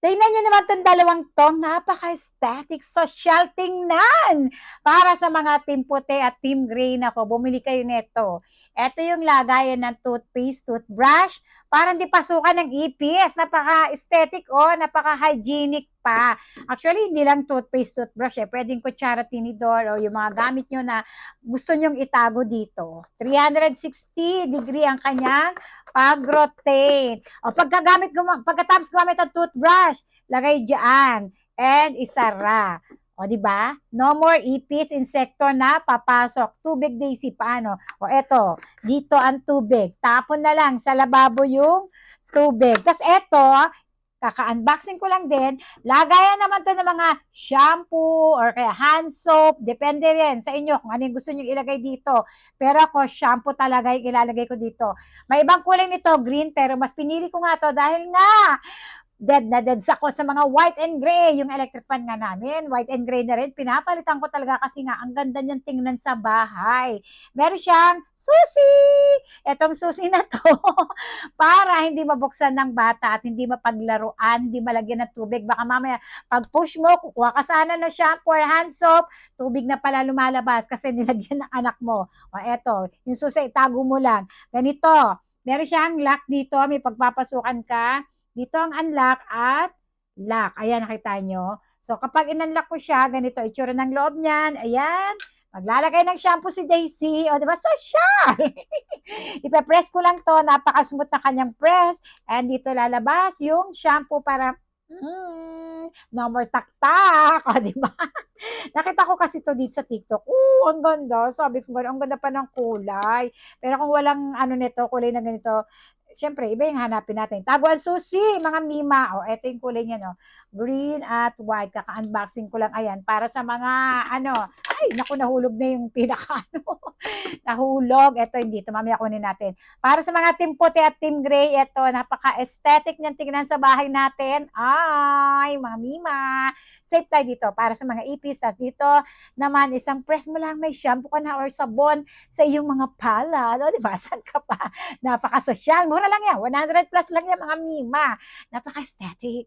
Tingnan niyo naman itong dalawang tong, napaka-aesthetic, social tingnan. Para sa mga team puti at team gray nako, bumili kayo nito. Ito yung lagayan ng toothpaste, toothbrush, para hindi pasukan ng ipis. Napaka-aesthetic oh, napaka-hygienic pa. Actually, hindi lang toothpaste, toothbrush eh. Pwedeng kutsara, tinidor o yung mga gamit nyo na gusto nyong itago dito. 360 degree ang kanyang pag-rotate. O pagkagamit, pagkatapos gumamit ng toothbrush, lagay diyan and isara. O, di ba? No more ipis, insekto na papasok. Tubig daisy, paano? O, eto, dito ang tubig. Tapon na lang sa lababo yung tubig. Tapos eto, kaka-unboxing ko lang din. Lagayan naman to ng mga shampoo or kaya hand soap. Depende rin sa inyo kung ano yung gusto nyo ilagay dito. Pero ako, shampoo talaga yung ilalagay ko dito. May ibang kulay nito, green, pero mas pinili ko nga to dahil nga, dead na dead ako sa mga white and gray. Yung electric fan nga namin, white and gray na rin. Pinapalitan ko talaga kasi nga, ang ganda niyang tingnan sa bahay. Meron siyang susi! Etong susi na to, para hindi mabuksan ng bata at hindi mapaglaruan, hindi malagyan ng tubig. Baka mamaya, pag push mo, kukuha ka sana ng shampoo or hand soap, tubig na pala lumalabas kasi nilagyan ng anak mo. O eto, yung susi, itago mo lang. Ganito, meron siyang lock dito, may pagpapasukan ka. Dito ang unlock at lock. Ayan, nakita nyo. So, kapag in-unlock ko siya, ganito, itsura ng loob niyan. Ayan. Maglalagay ng shampoo si Daisy. O, di ba? Social! Ipe-press ko lang to. Napaka-smooth na kanyang press. And dito lalabas yung shampoo para mm, no more tak-tak. O, di ba? Nakita ko kasi to dito sa TikTok. Oo, ang ganda. Sabi ko, ang ganda pa ng kulay. Pero kung walang ano nito, kulay na ganito, Siyempre, iba yung hanapin natin. Taguan susi, mga mima. O, eto yung kulay niya, no? Green at white. Kaka-unboxing ko lang. Ayan, para sa mga, ano, ay, naku, nahulog na yung pinaka, ano. Nahulog. Eto, hindi. Ito, mamaya kunin natin. Para sa mga team puti at team gray, eto, napaka-aesthetic niyan tingnan sa bahay natin. Ay, mga mima. Safe tayo dito para sa mga ipis. Tapos dito naman, isang press mo lang may shampoo ka na or sabon sa iyong mga palad. O, di ba? Saan ka pa? Napaka-social. Mura lang yan. 100 plus lang yan, mga mima. Napaka-aesthetic.